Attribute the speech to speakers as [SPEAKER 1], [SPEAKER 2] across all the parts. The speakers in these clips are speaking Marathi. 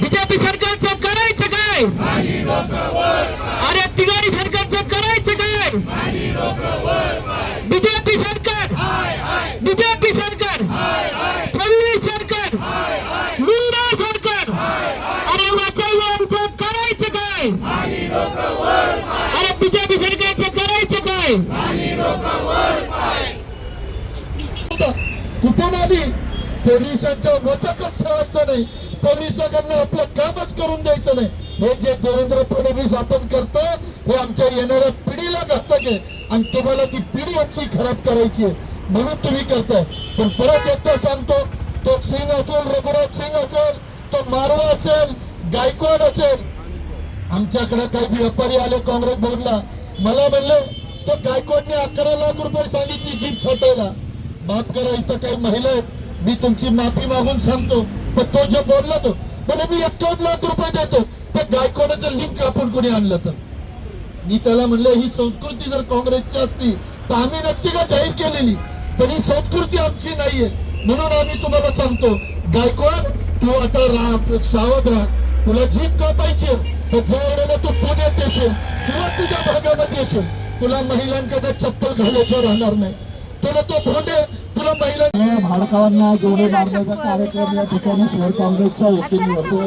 [SPEAKER 1] बीजेपी सरकारचं करायचं काय? अरे तिघाडी सरकारचं करायचं काय? बीजेपी सरकार बीजेपी सरकार फडणवीस सरकार मुंडा सरकार अरे वाचायचं करायचं काय? अरे बीजेपी सरकारचं करायचं काय?
[SPEAKER 2] कुठून आली पोलिसांच्या वचकच ठेवायचं नाही. पोलिसांकडनं आपलं कामच करून द्यायचं नाही. हे जे देवेंद्र फडणवीस आपण करतो हे आमच्या येणाऱ्या पिढीला घातक आहे. आणि तुम्हाला ती पिढी आमची खराब करायची आहे. म्हणून तुम्ही करताय. पण परत एकदा सांगतो तो सिंग असेल रघुराज सिंग असेल तो मारवा असेल गायकवाड असेल. आमच्याकडे काही व्यापारी आले काँग्रेस बोर्डला मला म्हणले तो गायकवाडने अकरा लाख रुपये सांगितली जीप छाटायला. माफ करा इथं काही महिला आहेत. मी तुमची माफी मागून सांगतो पण तो जो बोलला तो म्हणजे मी एकावन्न लाख रुपये देतो. त्या गायकवाडाचं लिंक आपण कोणी आणलं तर? मी त्याला म्हणलं ही संस्कृती जर काँग्रेसची असती तर आम्ही नक्की का जाहीर केलेली? पण ही संस्कृती आमची नाहीये. म्हणून आम्ही तुम्हाला सांगतो गायकवाड तू आता राहा सावध राहा. तुला जीप कापायची तर ज्या वेळेला तू पुण्यात येशील किंवा तुझ्या भागामध्ये येशील तुला महिलांकडे चप्पल घालायचं राहणार नाही. तुला तो भोंडे तुला महिला भाडकावांना जोडे मारण्याचा कार्यक्रम या ठिकाणी शहर काँग्रेसच्या वतीने होतो.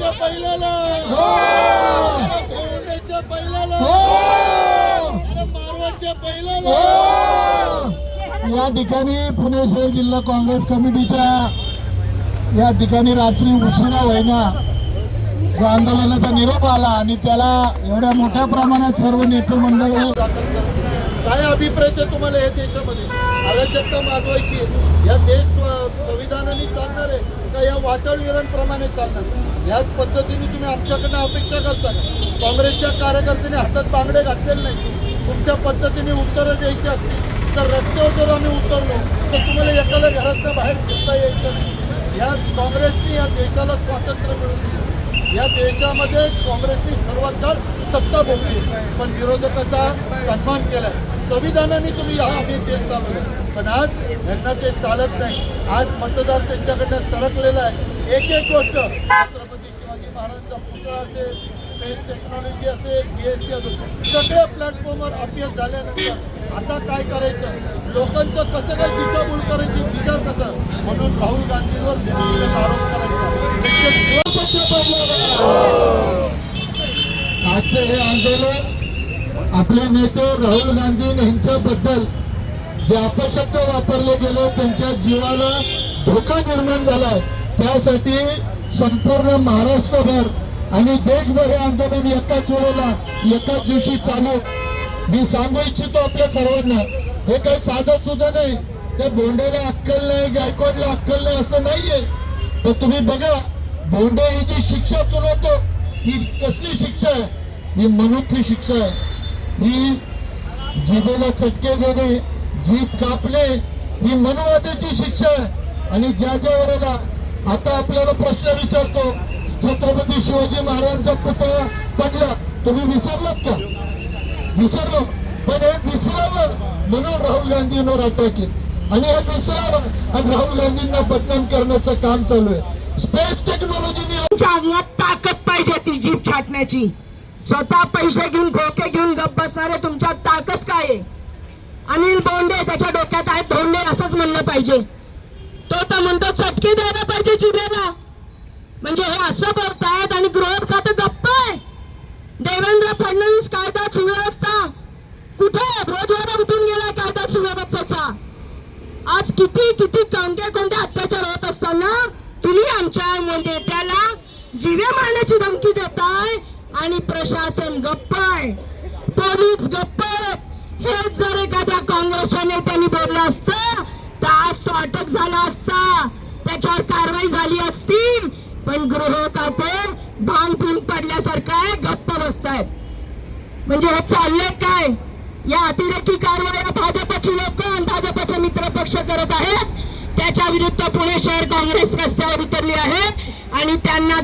[SPEAKER 2] बैलाला बैलाला मारवाच्या बैलाला या ठिकाणी पुणे शहर जिल्हा काँग्रेस कमिटीच्या या ठिकाणी रात्री उशिरा होईना जो आंदोलनाचा निरोप आला आणि त्याला एवढ्या मोठ्या प्रमाणात सर्व नेते मंडळ काय अभिप्राय आहे तुम्हाला या देशामध्ये? अराजकता माजवायची या देश संविधानाने चालणार आहे का या वाचाळवीरांप्रमाणे चालणार? याच पद्धतीने तुम्ही आमच्याकडनं अपेक्षा करता काँग्रेसच्या कार्यकर्त्यांनी हातात बांगडे घातलेले नाही तुमच्या पद्धतीने उत्तरं द्यायची असतील तर रस्त्यावर जर आम्ही उतरलो तर तुम्हाला एकाला घरातनं बाहेर फिरता यायचं नाही. या काँग्रेसने या देशाला स्वातंत्र्य या देशामध्ये काँग्रेसची सर्वात काळ सत्ता भोगली पण विरोधकाचा सन्मान केलाय. संविधानाने तुम्ही हा आम्ही देश चालवलं. पण आज यांना ते चालत नाही. आज मतदार त्यांच्याकडनं सरकलेला आहे. एक एक गोष्ट छत्रपती शिवाजी महाराजांचा पुतळा असेल स्पेस टेक्नॉलॉजी असेल जीएसटी असेल सगळ्या प्लॅटफॉर्मवर अभ्यास झाल्यानंतर आता काय करायचं? लोकांचं कसं काय दिशाभूल करायची विचार कसा? म्हणून राहुल गांधींवर व्यक्तिगत आरोप करायचा. त्यांच्या हे आंदोलन आपले नेते राहुल गांधी यांच्याबद्दल जे अपशब्द वापरले गेले त्यांच्या जीवाला धोका निर्माण झालाय. त्यासाठी संपूर्ण महाराष्ट्रभर आणि देशभर हे आंदोलन एकाच वेळेला एकाच दिवशी चालू. मी सांगू इच्छितो आपल्या सर्वांना हे काही साधं सुद्धा नाही. त्या बोंडेला अक्कल नाही गायकवाडला अक्कल नाही असं नाहीये. तर तुम्ही बघा बोंडे ही जी शिक्षा सुनावतो ही कसली शिक्षा आहे? ही मनुखी शिक्षा आहे. ही जिभेला चटके देणे जीभ कापणे ही मनुवादाची शिक्षा आहे. आणि ज्या ज्या वेळेला आता आपल्याला प्रश्न विचारतो छत्रपती शिवाजी महाराजांचा पुतळा पडला तुम्ही विसरलात का? विसरलो. पण हे विसरावं म्हणून राहुल गांधींवर अटॅक आहे आणि हे विसरावं आणि राहुल गांधींना बदनाम करण्याचं काम चालू आहे. स्पेस
[SPEAKER 3] टेक्नॉलॉजी अंगात ताकद पाहिजे ती जीप छाटण्याची. स्वतः पैसे घेऊन खोके घेऊन गप्प बसणारे तुमच्यात ताकद काय आहे? अनिल बोंडे त्याच्या डोक्यात आहेत धोंडे असंच म्हणलं पाहिजे. तो तर म्हणतो चटके द्यायला पाहिजे जिभेला. म्हणजे हे असं बोलतायत आणि गृह खातं गप्प आहे देवेंद्र फडणवीस कायदा सुव्यवस्था. कुठे? रोजवाडा उठून गेला कायदा सुव्यवस्थेचा? आज किती किती कोणत्या कोणत्या अत्याचार होत असताना तुम्ही आमच्या नेत्याला जीवे मारण्याची धमकी देताय आणि प्रशासन गप्प आहे पोलीस गप्प आहेत हेच जर एखाद्या काँग्रेसच्या नेत्यांनी बोललं असतं तर आज तो अटक झाला असता. त्याच्यावर कारवाई झाली असती. पण गृह खाते भांग पिऊन पडल्यासारखं आहे गप्प बसतायत म्हणजे हे चाललंय काय? या अतिरेकी कारवाया भाजपची लोक आणि भाजपचे मित्र पक्ष करत आहेत. त्याच्या विरुद्ध पुणे शहर काँग्रेस रस्त्यावर उतरली आहे आणि त्यांना